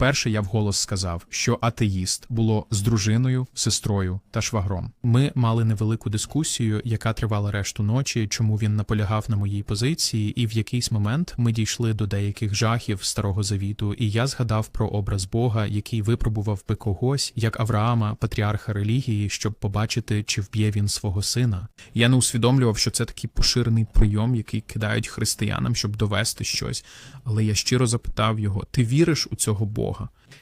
вперше я вголос сказав, що атеїст було з дружиною, сестрою та швагром. Ми мали невелику дискусію, яка тривала решту ночі, чому він наполягав на моїй позиції, і в якийсь момент ми дійшли до деяких жахів старого завіту, і я згадав про образ Бога, який випробував би когось, як Авраама, патріарха релігії, щоб побачити, чи вб'є він свого сина. Я не усвідомлював, що це такий поширений прийом, який кидають християнам, щоб довести щось. Але я щиро запитав його: ти віриш у цього Бога?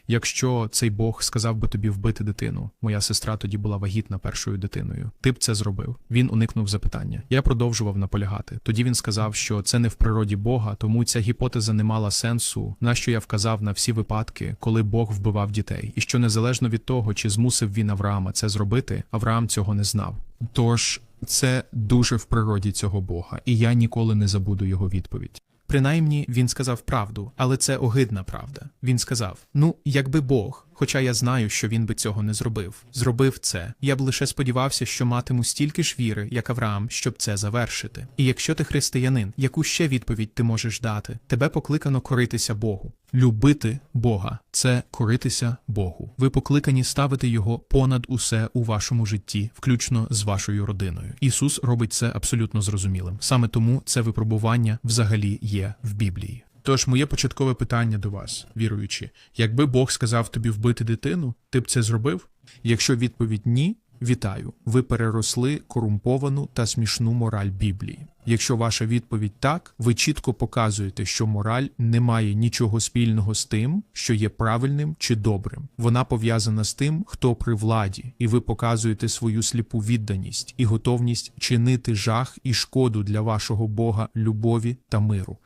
Якщо цей Бог сказав би тобі вбити дитину, моя сестра тоді була вагітна першою дитиною. Ти б це зробив. Він уникнув запитання. Я продовжував наполягати. Тоді він сказав, що це не в природі Бога, тому ця гіпотеза не мала сенсу. На що я вказав на всі випадки, коли Бог вбивав дітей, і що незалежно від того, чи змусив він Авраама це зробити, Авраам цього не знав. Тож це дуже в природі цього Бога, і я ніколи не забуду його відповідь. Принаймні він сказав правду, але це огидна правда. Він сказав: Ну, якби Бог, хоча я знаю, що він би цього не зробив, зробив це. Я б лише сподівався, що матиму стільки ж віри, як Авраам, щоб це завершити. І якщо ти християнин, яку ще відповідь ти можеш дати? Тебе покликано коритися Богу. Любити Бога це коритися Богу. Ви покликані ставити його понад усе у вашому житті, включно з вашою родиною. Ісус робить це абсолютно зрозумілим. Саме тому це випробування взагалі є в Біблії. Тож моє початкове питання до вас, віруючі, якби Бог сказав тобі вбити дитину, ти б це зробив? Якщо відповідь ні, вітаю, ви переросли корумповану та смішну мораль Біблії. Якщо ваша відповідь так, ви чітко показуєте, що мораль не має нічого спільного з тим, що є правильним чи добрим. Вона пов'язана з тим, хто при владі, і ви показуєте свою сліпу відданість і готовність чинити жах і шкоду для вашого Бога любові та миру.